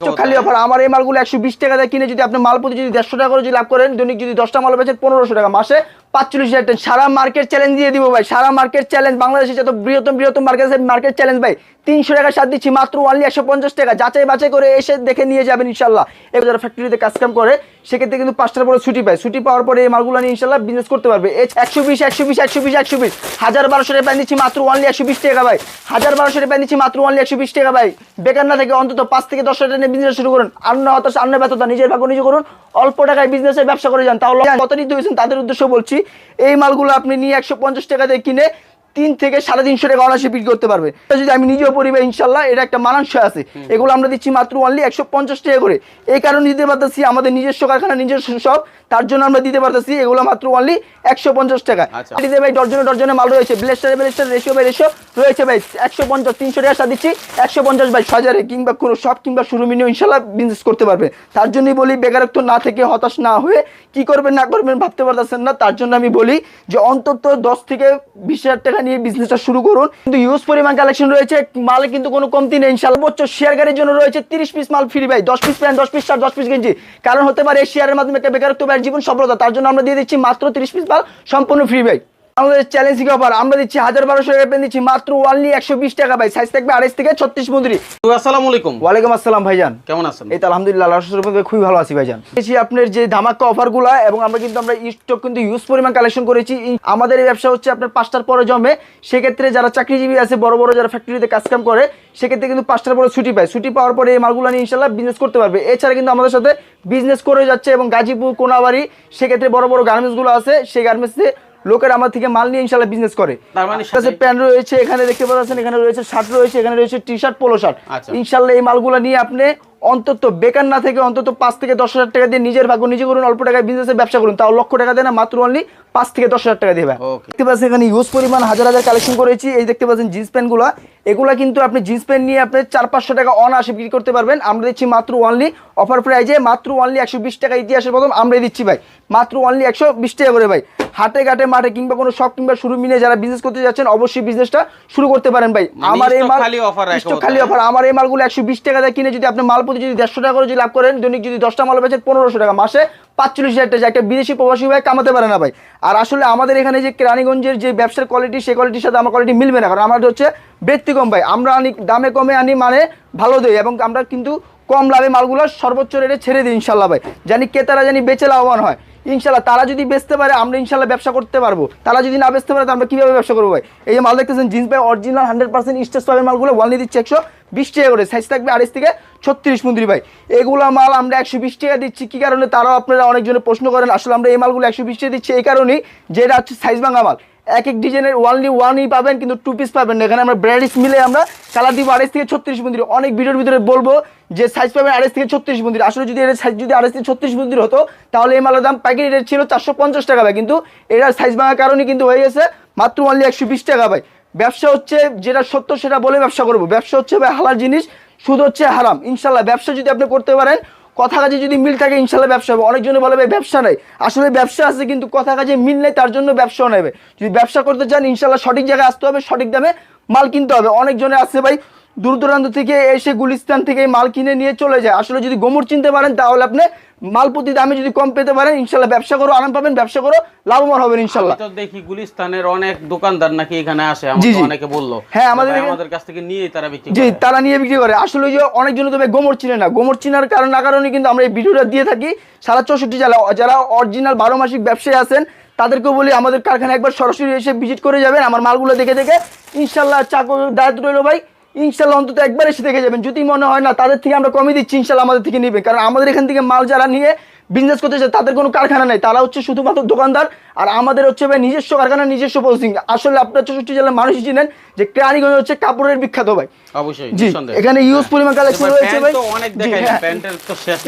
খালি অফার আমার এই মালগুলো একশো বিশ টাকা দিয়ে কিনে যদি আপনি মাল প্রতি যদি দেড়শো টাকা করে যদি লাভ করেন দৈনিক যদি দশটা মাল বেচেন পনেরোশো টাকা। মাসে পাঁচচল্লিশ হাজার টাকা। সারা মার্কেট চ্যালেঞ্জ দিয়ে দিব ভাই সারা মার্কেট চ্যালেঞ্জ বাংলাদেশের যত বৃহত্তম বৃহত্তম মার্কেট মার্কেট চ্যালেঞ্জ ভাই তিনশো টাকা সাত দিচ্ছি মাত্র অনলি একশো পঞ্চাশ টাকা। যাচাই বাছাই করে এসে দেখে নিয়ে যাবেন ইনশাল্লাহ। এবার যারা ফ্যাক্টরিতে কাজ কাম করে সেক্ষেত্রে কিন্তু পাঁচটার পরে ছুটি পায়। ছুটি পাওয়ার পরে এই মালগুলো নিয়ে ইনশাল্লাহ বিজনেস করতে পারবে। একশো বিশ একশো বিশ একশো বিশ একশো বিশ। হাজার বারোশো টাকা দিচ্ছি মাত্র অনলি একশো বিশ টাকা ভাই। হাজার বারোশো টাকা দিচ্ছি মাত্র অনলি একশো বিশ টাকা ভাই। বেকার না থেকে অন্তত পাঁচ থেকে দশ হাজার টাকা বিজনেস শুরু করুন। আন্ন হতাশ আন্ন ব্যর্থতা নিজের ভাগ্য নিজে করুন। অল্প টাকায় বিজনেসের ব্যবসা করে যান। তাহলে কত নিতে হয়েছেন তাদের উদ্দেশ্য বলছি, এই মালগুলো আপনি নিয়ে একশো পঞ্চাশ টাকা দিয়ে কিনে তিন থেকে সাড়ে তিনশো টাকা অনার্সে বিক্রি করতে পারবে। যদি আমি নিজেও পরিবার ইনশাল্লাহ এটা একটা মানানসই আছে। এগুলো আমরা দিচ্ছি মাত্র অনলি একশো পঞ্চাশ টাকা করে। এই কারণে দিতে পারতেছি আমাদের নিজস্ব কারখানা নিজস্ব সব। তার জন্য আমরা দিতে পারতেছি এগুলো মাত্র অনলি একশো পঞ্চাশ টাকা। আচ্ছা। দিতে ভাই ডজনে ডজনে মাল রয়েছে। ব্লেস্টারে ব্লেস্টার রেশিও বাই রেশিও রয়েছে ভাই একশো পঞ্চাশ তিনশো টাকা দিচ্ছি। একশো পঞ্চাশ বাই হাজারে কিংবা কোনো সব কিংবা শুরু মিনিও ইনশাল্লাহ বিজনেস করতে পারবে। তার জন্যই বলি বেকারত্ব না থেকে হতাশ না হয়ে কি করবেন না করবেন ভাবতে পারতেছেন না। তার জন্য আমি বলি যে অন্তত দশ থেকে বিশ হাজার টাকা নিয়ে বিজনেসটা শুরু করুন। কিন্তু ইউজ পরিমাণ কালেকশন রয়েছে, মালে কিন্তু কোনো কমতি নেই সর্বোচ্চ শেয়ার গাড়ির জন্য রয়েছে তিরিশ পিস মাল ফ্রি ভাই, দশ পিস প্যান্ট, দশ পিস শার্ট দশ পিস গেঞ্জি। কারণ হতে পারে শেয়ারের মাধ্যমে একটা বেকারত্ব জীবন সফলতা, তার জন্য আমরা দিয়ে দিচ্ছি মাত্র তিরিশ পিস মাল সম্পূর্ণ ফ্রি ভাই। আমাদের চ্যালেঞ্জিং অফার আমরা দিচ্ছি হাজার বারোশো টাকা পেন দিচ্ছি মাত্র ওয়ানলি একশো বিশ টাকা ভাই। সাইজ থাকবে আড়াইশ থেকে ছত্রিশ মুদ্রি। তো আসসালামু আলাইকুম। ওয়ালাইকুম আসসালাম ভাইজান। কেমন আছেন? এই তো আলহামদুলিল্লাহ খুবই ভালো আছি ভাইজান। পেয়েছি আপনার যে ধামাক্কা অফারগুলো এবং আমরা কিন্তু আমরা স্টক কিন্তু ইউজ পরিমাণ কালেকশন করেছি। আমাদের এই ব্যবসা হচ্ছে আপনার পাঁচটার পরে জমে। সেক্ষেত্রে যারা চাকরিজীবী আছে বড় বড় যারা ফ্যাক্টরিতে কাজ কাম করে সেক্ষেত্রে কিন্তু পাঁচটার পরে ছুটি পায়। ছুটি পাওয়ার পরে এই মালগুলো নিয়ে ইনশাল্লাহ বিজনেস করতে পারবে। এছাড়া কিন্তু আমাদের সাথে বিজনেস করে যাচ্ছে এবং গাজীপুর কোনাবাড়ি সেক্ষেত্রে বড় বড় গার্মেন্টসগুলো আছে। সেই গার্মেন্টসে লোকের আমার থেকে মাল নিয়ে ইনশাল্লাহ বিজনেস করে। তার মানে কাছে প্যান্ট রয়েছে এখানে দেখতে পাচ্ছেন এখানে রয়েছে শার্ট রয়েছে এখানে রয়েছে টি শার্ট পোলো শার্ট। ইনশাল্লাহ এই মালগুলো নিয়ে আপনি অন্তত বেকার না থেকে অন্তত পাঁচ থেকে দশ হাজার টাকা দিয়ে নিজের ভাগ্য নিজে করুন অল্প টাকায় বিজনেসের ব্যবসা করুন। তাও লক্ষ টাকা দেয় না মাত্র অনলি পাঁচ থেকে দশ হাজার টাকা দেবে দেখতে পাচ্ছেন এখানে ইউজ পরিমাণ হাজার হাজার কালেকশন করেছি। এই দেখতে পাচ্ছেন জিন্স প্যান্টগুলো এগুলা কিন্তু আপনি জিন্স প্যান্ট নিয়ে আপনি চার পাঁচশো টাকা অনায়াসে বিক্রি করতে পারবেন। আমরা দিচ্ছি মাত্র অনলি অফার প্রাইজে মাত্র অনলি একশো বিশ টাকা ইতিহাসের প্রথম আমরাই দিচ্ছি ভাই। মাত্র অনলি একশো বিশ টাকা করে ভাই। হাটে ঘাটে মাঠে কিংবা কোনো শখ কিংবা শুরু মিনে যারা বিজনেস করতে যাচ্ছেন অবশ্যই বিজনেসটা শুরু করতে পারেন ভাই। মানে আমার এই মাল হতো, খালি? অফার আমার এই মালগুলো একশো বিশ টাকা দিয়ে কিনে যদি আপনি মাল প্রতি যদি দেড়শো টাকা করে যদি লাভ করেন দৈনিক যদি দশটা মাল বেচেন পনেরোশো টাকা। মাসে পাঁচচল্লিশ হাজার টাকা একটা বিদেশি প্রবাসী ভাই কামাতে পারে না ভাই। আর আসলে আমাদের এখানে যে কেরানীগঞ্জের যে ব্যবসার কোয়ালিটি সেই কোয়ালিটির সাথে আমার কোয়ালিটি মিলবে না। কারণ আমাদের হচ্ছে ব্যক্তিকম ভাই। আমরা আনি দামে কমে আনি মানে ভালো দিই এবং আমরা কিন্তু কম লাভে মালগুলো সর্বোচ্চ রেটে ছেড়ে দিই ইনশাল্লাহ ভাই। জানি ক্রেতারা জানি বেচে লাভবান হয়। ইনশাল্লাহ, তারা যদি বেচতে পারে, আমরা ইনশাল্লাহ ব্যবসা করতে পারব। তারা যদি না বেচতে পারে তো আমরা কীভাবে ব্যবসা করব ভাই? এই যে মাল দেখতেছেন, জিন্স ভাই অরিজিনাল হান্ড্রেড পার্সেন্ট স্টেজ পাবেন মালগুলো ওয়ানলি দিচ্ছে একশো বিশ টাকা করে সাইজ থাকবে আড়াইশ থেকে ছত্রিশ মুন্দ্রি ভাই। এগুলো মাল আমরা একশো বিশ টাকা দিচ্ছি, কী কারণে? তারাও আপনারা অনেকজনে প্রশ্ন করেন, আসলে আমরা এই মালগুলো একশো বিশ টাকা দিচ্ছি, এই কারণেই যে এটা হচ্ছে সাইজ ভাঙা মাল। এক এক ডিজাইনের ওয়ানলি ওয়ানই পাবেন, কিন্তু টু পিস পাবেন না। এখানে আমরা ব্র্যাডিস মিলে আমরা কালার দিব আড়াইশ থেকে ছত্রিশ মন্দির। অনেক ভিডিওর ভিতরে বলব যে সাইজ পাবেন আড়াইশ থেকে ছত্রিশ মন্দির। আসলে যদি এর সাইজ যদি আড়াইশ থেকে ছত্রিশ মন্দির হতো, তাহলে এই মালের দাম পাইকারি রেট ছিল চারশো পঞ্চাশ টাকা ভাই। কিন্তু এটার সাইজ ভাঙার কারণে কিন্তু হয়ে গেছে মাত্র অনলি একশো বিশ টাকা ভাই। ব্যবসা হচ্ছে যেটা সত্য সেটা বলে ব্যবসা করব। ব্যবসা হচ্ছে ভাই হালাল জিনিস, সুদ হচ্ছে হারাম ইনশাল্লাহ ব্যবসা যদি আপনি করতে পারেন, কথা কাজে যদি মিল থাকে ইনশাল্লাহ ব্যবসা হবে। অনেকজনে বলে ভাই, ব্যবসা নাই। আসলে ব্যবসা আছে, কিন্তু কথা কাজে মিল নেই, তার জন্য ব্যবসাও নেবে যদি ব্যবসা করতে চান ইনশাল্লাহ সঠিক জায়গায় আসতে হবে, সঠিক দামে মাল কিনতে হবে। অনেকজনে আছে ভাই দূর দূরান্ত থেকে এসে গুলিস্তান থেকে মাল কিনে নিয়ে চলে যায়। আসলে যদি গোমর চিনতে পারেন তাহলে আপনি মাল প্রতি দামে যদি কম পেতে পারেন ইনশাল্লাহ ব্যবসা করো আরাম পাবেন ব্যবসা করো লাভবান হবেন ইনশাল্লাহ। তো দেখি গুলিস্তানের অনেক দোকানদার নাকি এখানে আসে। অনেকে বলল। হ্যাঁ, আমাদের আমাদের কাছ থেকে নিয়েই তারা বিক্রি জি তারা নিয়ে বিক্রি করে। আসলে যে অনেকজন তবে গোমর চিনে না। গোমর চিনার কারণ না কারণে কিন্তু আমরা এই ভিডিওটা দিয়ে থাকি। সারা চৌষট্টি জেলা যারা অরিজিনাল বারো মাসিক ব্যবসায়ী আছেন তাদেরকেও বলি আমাদের কারখানা একবার সরাসরি এসে ভিজিট করে যাবেন। আমার মালগুলো দেখে দেখে ইনশাল্লাহ চাকু দায়িত্ব রইল ভাই। ইনশাল্লাহ অন্তত একবার এসে দেখে যাবেন। যদি মনে হয় না তাদের থেকে আমরা কমই দিচ্ছি ইনশাল্লাহ আমাদের থেকে নেবেন কারণ আমাদের এখান থেকে মাল যারা নিয়ে বিজনেস করতে চায় তাদের কোনো কারখানা নেই। তারা হচ্ছে শুধুমাত্র দোকানদার আর আমাদের হচ্ছে ভাই নিজস্ব কারখানা নিজস্ব প্রসেসিং আসলে আপনার চৌষট্টি জেলার মানুষই চিনেন যে কেরানীগঞ্জ হচ্ছে কাপড়ের বিখ্যাত ভাই। অবশ্যই জি এখানে ইউজ পরিমাণ কালেকশন রয়েছে ভাই। হ্যাঁ।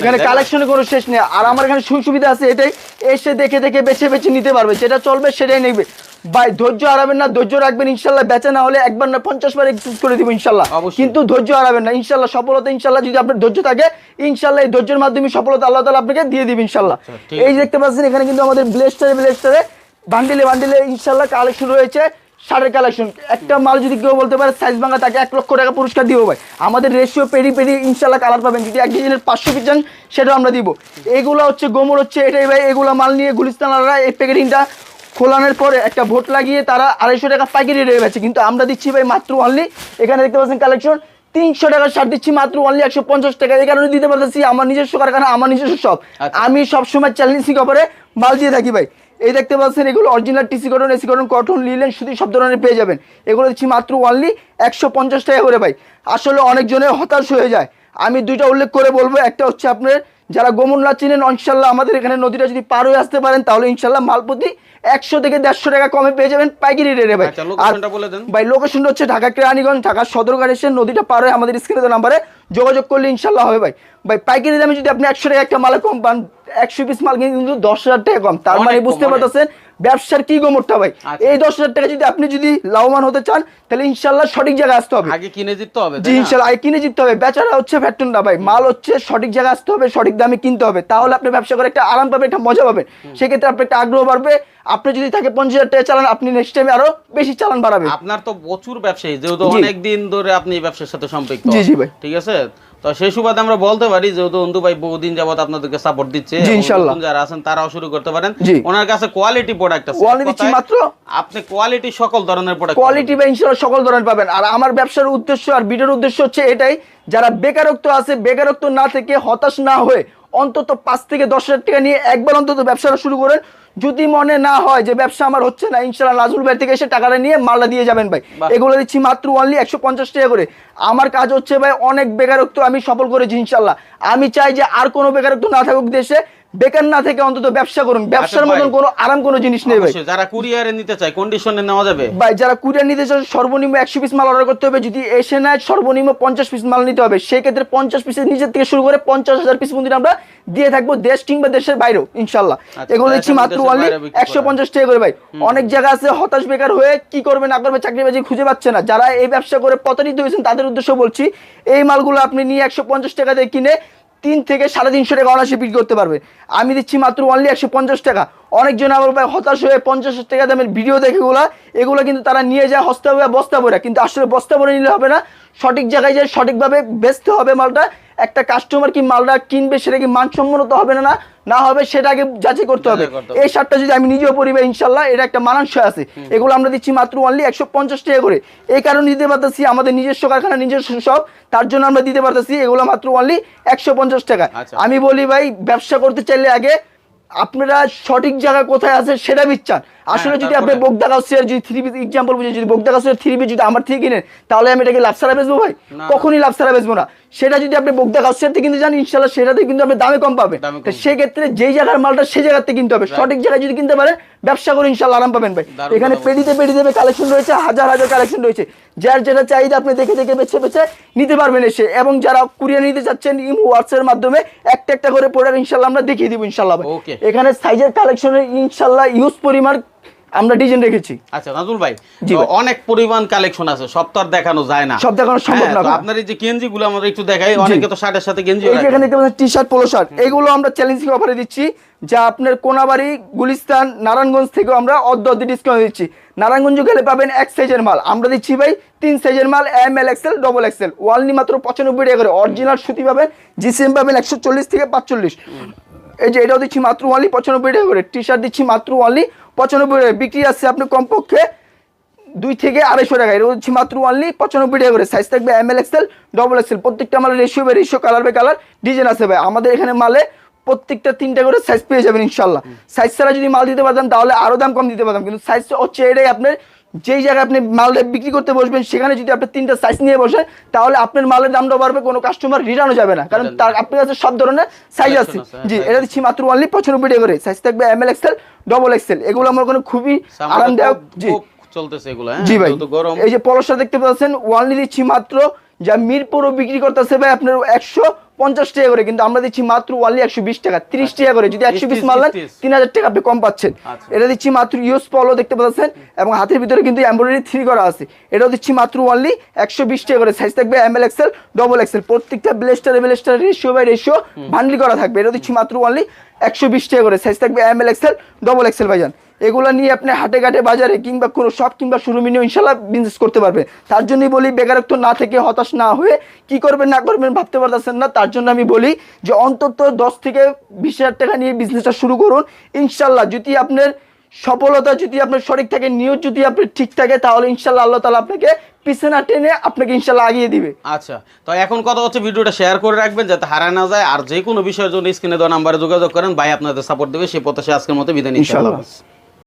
এখানে কালেকশনের কোনো শেষ নেই। আর আমার এখানে সুযোগ সুবিধা আছে এটাই এসে দেখে দেখে বেছে বেছে নিতে পারবে। যেটা চলবে সেটাই নেবে। ভাই ধৈর্য হারাবেন না ধৈর্য রাখবেন ইনশাল্লাহ। বেচে না হলে একবার না পঞ্চাশ বার এক্সেস করে দিব ইনশাল্লাহ। কিন্তু ধৈর্য হারাবেন না ইনশাল্লাহ। সফলতা ইনশাল্লাহ যদি আপনার ধৈর্য থাকে ইনশাল্লাহ এই ধৈর্যের মাধ্যমে সফলতা আল্লাহ তালা আপনাকে দিয়ে দিবে ইনশাল্লাহ। আচ্ছা, এই দেখতে পাচ্ছেন এখানে কিন্তু আমাদের ব্লেস্টারে ব্লেস্টারে বান্ডিলে বান্ডিলে ইনশাল্লাহ কালেকশন রয়েছে শার্টের কালেকশন একটা মাল যদি কেউ বলতে পারে সাইজ ভাঙা তাকে এক লক্ষ টাকা পুরস্কার দিব ভাই। আমাদের রেশিও পেরি পেরি ইনশাল্লাহ কালার পাবেন। যদি এক ডিজাইনের পাঁচশো পিস চান সেটাও আমরা দিব। এগুলো হচ্ছে গোমর হচ্ছে এটাই ভাই এগুলো মাল নিয়ে গুলিস্তানাররা এই প্যাকেটিংটা খোলানোর পরে একটা ভোট লাগিয়ে তারা আড়াইশো টাকা পাইকারি রেটে বেছে কিন্তু আমরা দিচ্ছি ভাই মাত্র অনলি এখানে দেখতে পাচ্ছেন কালেকশন তিনশো টাকার শার্ট দিচ্ছি মাত্র অনলি একশো পঞ্চাশ টাকা। এই কারণে দিতে পারতেছি আমার নিজস্ব কারখানা আমার নিজস্ব সব আচ্ছা। আমি সবসময় চ্যালেঞ্জিং অফারে মাল দিয়ে থাকি ভাই। এই দেখতে পাচ্ছেন এগুলো original TC cotton AC cotton cotton linen শুধু সব ধরনের পেয়ে যাবেন। এগুলো দিচ্ছি মাত্র অনলি একশো পঞ্চাশ টাকা করে ভাই। আসলে অনেকজনের হতাশ হয়ে যায়। আমি দুইটা উল্লেখ করে বলব। একটা হচ্ছে আপনার যারা গোমনলা চিনেন ইনশাল্লাহ আমাদের এখানে নদীটা যদি পার হয়ে আসতে পারেন তাহলে ইনশাল্লাহ মালপতি একশো থেকে দেড়শো টাকা কমে পেয়ে যাবেন পাইকারি রেটে ভাই। আচ্ছা, আর। ভাই লোকেশনটা হচ্ছে ঢাকা কেরানীগঞ্জ ঢাকা সদরঘাট এসে নদীটা পার হয়ে আমাদের স্ক্রিনে নাম্বারে যোগাযোগ করলে ইনশাল্লাহ হবে ভাই। ভাই পাইকারি দামে যদি আপনি একশো টাকা একটা মালে কম পান একশো পিস মাল কিন্তু দশ হাজার টাকা কম। তার মানে বুঝতে পারতেছেন ব্যবসার কি গোমরটা ভাই? আচ্ছা। এই দশ হাজার টাকা যদি আপনি যদি লাভবান হতে চান তাহলে ইনশাল্লাহ সঠিক জায়গায় আসতে হবে। আগে কিনে দিতে হবে জি ইনশাল্লাহ আগে কিনে জিততে হবে। বেচারা হচ্ছে ফ্যাক্টর না ভাই মাল হচ্ছে সঠিক জায়গায় আসতে হবে সঠিক দামে কিনতে হবে। তাহলে আপনি ব্যবসা করে একটা আরাম পাবেন একটা মজা পাবেন। সেক্ষেত্রে আপনার একটা আগ্রহ বাড়বে। আপনি যদি তাকে পঞ্চাশ হাজার টাকা চালান আপনি নেক্সট টাইমে আরও বেশি চালান বাড়াবে আপনার তো প্রচুর ব্যবসায়ী যেহেতু জি। অনেক দিন ধরে আপনি ব্যবসার সাথে সম্পৃক্ত। জি, জি ভাই। ঠিক আছে? তো সেই সুবাদে আমরা বলতে পারি যেহেতু অন্দু ভাই বহুদিন যাবত আপনাদেরকে সাপোর্ট দিচ্ছে এবং যারা আছেন তারাও শুরু করতে পারেন। ওনার কাছে কোয়ালিটি প্রোডাক্ট আছে। এক মাত্র আপনি কোয়ালিটি সকল ধরনের প্রোডাক্ট কোয়ালিটি বা ইনশাল্লাহ সকল ধরনের পাবেন। আর আমার ব্যবসার উদ্দেশ্য আর ভিডিওর উদ্দেশ্য হচ্ছে এটাই যারা বেকারত্ব আছে বেকারত্ব না থেকে হতাশ না হয়ে অন্তত পাঁচ থেকে দশ হাজার টাকা নিয়ে একবার অন্তত ব্যবসাটা শুরু করেন। যদি মনে না হয় যে ব্যবসা আমার হচ্ছে না ইনশাল্লাহ নাজুল ভাই থেকে এসে টাকাটা নিয়ে মালটা দিয়ে যাবেন ভাই। এগুলো দিচ্ছি মাত্র অনলি একশো পঞ্চাশ টাকা করে। আমার কাজ হচ্ছে ভাই অনেক বেকারত্ব আমি সফল করেছি ইনশাল্লাহ আমি চাই যে আর কোনো বেকারত্ব না থাকুক দেশে বেকার না থেকে অন্তত ব্যবসা করুন। ব্যবসার আচ্ছা মতন কোনো আরাম কোনো জিনিস নেই ভাই। যারা কুরিয়ারে নিতে চায় কন্ডিশনে নেওয়া যাবে। ভাই যারা কুরিয়ার নিতে চান সর্বনিম্ন একশো পিস মাল অর্ডার করতে হবে। যদি এসে নেয় সর্বনিম্ন পঞ্চাশ পিস মাল নিতে হবে। সেই ক্ষেত্রে পঞ্চাশ পিসের নিজের থেকে শুরু করে পঞ্চাশ হাজার পিস পর্যন্ত আমরা দিয়ে থাকব দেশ কিংবা দেশের বাইরেও ইনশাল্লাহ আচ্ছা, এগুলো দিচ্ছি মাত্র অনলি একশো। পঞ্চাশ টাকা করে ভাই। অনেক জায়গা আছে হতাশ বেকার হয়ে কি করবে না করবে চাকরি বাজি খুঁজে পাচ্ছে না। যারা এই ব্যবসা করে প্রতারিত হয়েছেন তাদের উদ্দেশ্য বলছি এই মালগুলো আপনি নিয়ে একশো পঞ্চাশ টাকা দিয়ে কিনে তিন থেকে সাড়ে তিনশো টাকা অনায়াসে বিক্রি করতে পারবে আমি দিচ্ছি মাত্র অনলি একশো পঞ্চাশ টাকা। অনেকজন আবার ভাই হতাশ হয়ে পঞ্চাশ টাকা দামের ভিডিও দেখে এগুলো এগুলো কিন্তু তারা নিয়ে যায় হস্তা বস্তা ভরে কিন্তু আসলে বস্তা ভরে নিলে হবে না সঠিক জায়গায় যায় সঠিকভাবে বেচতে হবে মালটা। একটা কাস্টমার কি মালটা কিনবে সেটা কি মানসম্মত হবে না না? হবে সেটা আগে যাচাই করতে হবে। এই শার্টটা যদি আমি নিজেও পরিবে ইনশাল্লাহ এটা একটা মানানসয় আছে। এগুলো আমরা দিচ্ছি মাত্র অনলি একশো পঞ্চাশ টাকা করে। এই কারণে দিতে পারতেছি আমাদের নিজস্ব কারখানা নিজস্ব সব। তার জন্য আমরা দিতে পারতেছি এগুলো মাত্র অনলি একশো পঞ্চাশ টাকা। আচ্ছা। আমি বলি ভাই ব্যবসা করতে চাইলে আগে আপনারা সঠিক জায়গা কোথায় আছে সেটা বিচান আসলে যদি আপনি? বোগদা গাছের যদি থ্রি পিস এক্সাম্পল বুঝে যদি বোগদা গাছের থ্রি পিস যদি আমার থেকে কিনেন তাহলে আমি এটাকে লাভ ছাড়া বেচবো ভাই? কখনই লাভ ছাড়া বেচবো না। সেটা যদি আপনি বোগদা থেকে কিনতে যান ইনশাল্লাহ সেটাতে কিন্তু আপনি দামে কম পাবেন। সেক্ষেত্রে যেই জায়গার মালটা সেই জায়গার থেকে কিনতে হবে। সঠিক জায়গায় যদি কিনতে পারেন ব্যবসা করে ইনশাল্লাহ আরাম পাবেন ভাই। এখানে পেডিতে পেডিতে কালেকশন রয়েছে হাজার হাজার কালেকশন রয়েছে। যার যেটা চাহিদা আপনি দেখে দেখে বেছে বেছে নিতে পারবেন এসে। এবং যারা কুরিয়ার নিতে চাচ্ছেন ইমো হোয়াটসঅ্যাপের মাধ্যমে একটা একটা করে প্রোডাক্ট ইনশাল্লাহ আমরা দেখিয়ে দিব ইনশাল্লাহ ভাই। এখানে সাইজের কালেকশনের ইনশাল্লাহ ইউজ পরিমাণ আমরা ডিজাইন রেখেছি। আচ্ছা নাজুল ভাই। অনেক পরিমাণ কালেকশন আছে সব তো আর দেখানো যায় না। সব দেখানো সম্ভব হ্যাঁ, না আপনার এই যে গেঞ্জি গুলো আমরা একটু দেখাই অনেকে তো শার্টের সাথে গেঞ্জি এই যে এখানে দেখতে পাচ্ছেন টি শার্ট পোলো শার্ট এগুলো আমরা চ্যালেঞ্জিং অফারে দিচ্ছি যা আপনার কোনাবাড়ি গুলিস্তান নারায়ণগঞ্জ থেকেও আমরা অর্ধ অর্ধ ডিসকাউন্ট দিচ্ছি। নারায়ণগঞ্জ গেলে পাবেন এক সাইজের মাল। আমরা দিচ্ছি ভাই তিন সাইজের মাল M L XL double XL ওয়ালনি মাত্র পঁচানব্বই টাকা করে। অরিজিনাল সুতি পাবেন জিসিএম পাবেন একশো চল্লিশ থেকে পাঁচচল্লিশ। এই যে এটাও দিচ্ছি মাত্র ওয়ানলি পঁচানব্বই টাকা করে। টি শার্ট দিচ্ছি মাত্র ওয়ানলি পঁচানব্বই টাকা বিক্রি আসছে আপনি কমপক্ষে দুই থেকে আড়াইশো টাকা। এটা হচ্ছে মাত্র অনলি পঁচানব্বই টাকা করে। সাইজ থাকবে M L XL double XL প্রত্যেকটা মালের রেশিও বা ratio colour by colour design আছে ভাই। আমাদের এখানে মালে প্রত্যেকটা তিনটা করে সাইজ পেয়ে যাবেন ইনশাল্লাহ। সাইজ ছাড়া যদি মাল দিতে পারতাম, তাহলে আরও দাম কম দিতে পারতাম। কিন্তু সাইজ হচ্ছে এটাই আপনার যেই জায়গায় আপনি মালটা বিক্রি করতে বসবেন সেখানে যদি আপনি তিনটা সাইজ নিয়ে বসেন তাহলে আপনার মালের দামটা বাড়বে কোনো কাস্টমার রিটার্নও যাবে না। কারণ তার আপনার কাছে সব ধরনের সাইজ আছে। হ্যাঁ, জি এটা দিচ্ছি মাত্র অনলি পঁচানব্বই টাকা করে। সাইজ থাকবে M L XL double XL এগুলো আমার কোনো খুবই আরামদায়ক। জি। চলতেছে এগুলো হ্যাঁ জি ভাই। গরম। এই যে পলসটা দেখতে পাচ্ছেন ওয়ানলি দিচ্ছি মাত্র যা মিরপুরও বিক্রি করতেছে ভাই আপনার একশো পঞ্চাশ টাকা করে কিন্তু আমরা দিচ্ছি মাত্র ওয়ানলি একশো বিশ টাকা তিরিশ টাকা করে। যদি একশো বিশ মারলেন তিন হাজার টাকা আপনি কম পাচ্ছেন। আচ্ছা। এটা দিচ্ছি মাত্র ইউস পলো দেখতে পাচ্ছেন এবং হাতের ভিতরে কিন্তু এমব্রয়ডারি থ্রি করা আছে। এটাও দিচ্ছি মাত্র ওয়ানলি একশো বিশ টাকা করে। সাইজ থাকবে M L XL double XL প্রত্যেকটা ব্লেস্টার ব্লেস্টার রেশিও বাই রেশিও বান্ডলি করা থাকবে। এটা দিচ্ছি মাত্র ওয়ানলি একশো বিশ টাকা করে। সাইজ থাকবে M L XL double XL ভাইজান। এগুলো নিয়ে আপনি হাটে ঘাটে বাজারে কিংবা কোনো শপ কিংবা শোরুমে নিয়ে ইনশাল্লাহ বিজনেস করতে পারবেন তার জন্যই বলি বেকারত্ব না থেকে হতাশ না হয়ে কি করবেন না করবেন ভাবতে পারতেছেন না। তার জন্য আমি বলি যে অন্তত দশ থেকে বিশ হাজার টাকা নিয়ে বিজনেসটা শুরু করুন। ইনশাল্লাহ যদি আপনার সফলতা যদি আপনার সঠিক থাকে নিয়োগ যদি আপনার ঠিক থাকে তাহলে ইনশাল্লাহ আল্লাহ তালা আপনাকে পিছনে টেনে আপনাকে ইনশাল্লাহ আগিয়ে দিবে। আচ্ছা তো এখন কথা হচ্ছে ভিডিওটা শেয়ার করে রাখবেন যাতে হারায় না যায়। আর যে কোনো বিষয়ের জন্য স্ক্রিনে দেওয়া নাম্বারে যোগাযোগ করেন। ভাই আপনাদের সাপোর্ট দেবে সে প্রত্যাশা আজকের মতো বিদায় নিচ্ছি। হাফেজ।